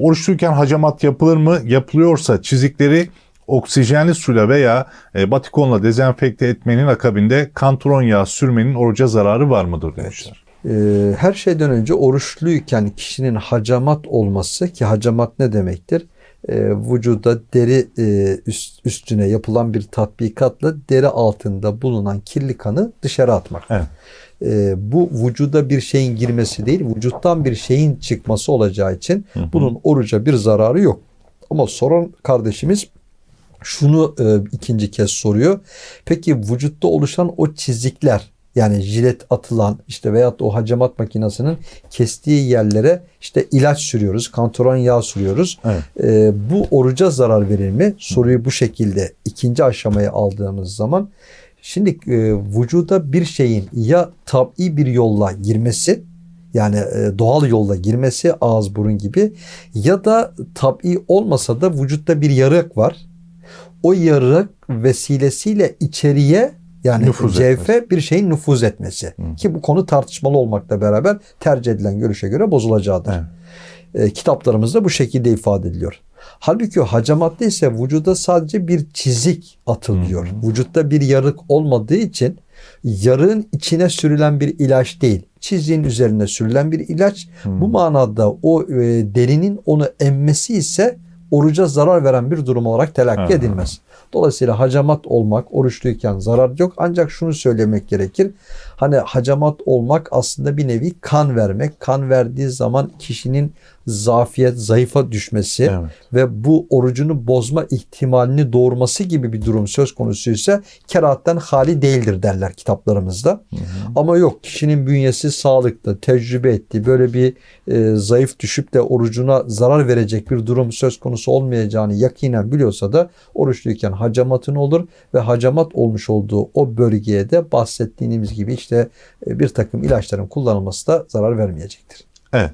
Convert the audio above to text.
Oruçluyken hacamat yapılır mı? Yapılıyorsa çizikleri oksijenli suyla veya e, batikonla dezenfekte etmenin akabinde kantron yağı sürmenin oruca zararı var mıdır demişler. Ee, her şeyden önce oruçluyken kişinin hacamat olması ki hacamat ne demektir? Ee, vücuda deri e, üst- üstüne yapılan bir tatbikatla deri altında bulunan kirli kanı dışarı atmak. Evet. Ee, bu vücuda bir şeyin girmesi değil, vücuttan bir şeyin çıkması olacağı için Hı hı. bunun oruca bir zararı yok. Ama soran kardeşimiz şunu e, ikinci kez soruyor. Peki vücutta oluşan o çizikler yani jilet atılan işte veyahut da o hacamat makinesinin kestiği yerlere işte ilaç sürüyoruz, kantoron yağı sürüyoruz. Evet. E, bu oruca zarar verir mi? Soruyu bu şekilde ikinci aşamaya aldığımız zaman şimdi e, vücuda bir şeyin ya tabi bir yolla girmesi yani e, doğal yolla girmesi ağız burun gibi ya da tabi olmasa da vücutta bir yarık var. O yarık vesilesiyle içeriye yani Nüfuz cevfe bir şeyin nüfuz etmesi. Hı. Ki bu konu tartışmalı olmakla beraber tercih edilen görüşe göre bozulacağıdır. Evet. E, kitaplarımızda bu şekilde ifade ediliyor. Halbuki hacamatta ise vücuda sadece bir çizik atılıyor. Vücutta bir yarık olmadığı için yarığın içine sürülen bir ilaç değil. Çiziğin üzerine sürülen bir ilaç. Bu manada o e, derinin onu emmesi ise oruca zarar veren bir durum olarak telakki edilmez. Dolayısıyla hacamat olmak oruçluyken zarar yok. Ancak şunu söylemek gerekir. Hani hacamat olmak aslında bir nevi kan vermek. Kan verdiği zaman kişinin zafiyet, zayıfa düşmesi Evet. ve bu orucunu bozma ihtimalini doğurması gibi bir durum söz konusuysa kerahatten hali değildir derler kitaplarımızda. Ama yok kişinin bünyesi sağlıklı, tecrübe ettiği böyle bir e, zayıf düşüp de orucuna zarar verecek bir durum söz konusu olmayacağını yakinen biliyorsa da oruçluyken hacamatın olur ve hacamat olmuş olduğu o bölgeye de bahsettiğimiz gibi işte e, bir takım ilaçların kullanılması da zarar vermeyecektir. Evet.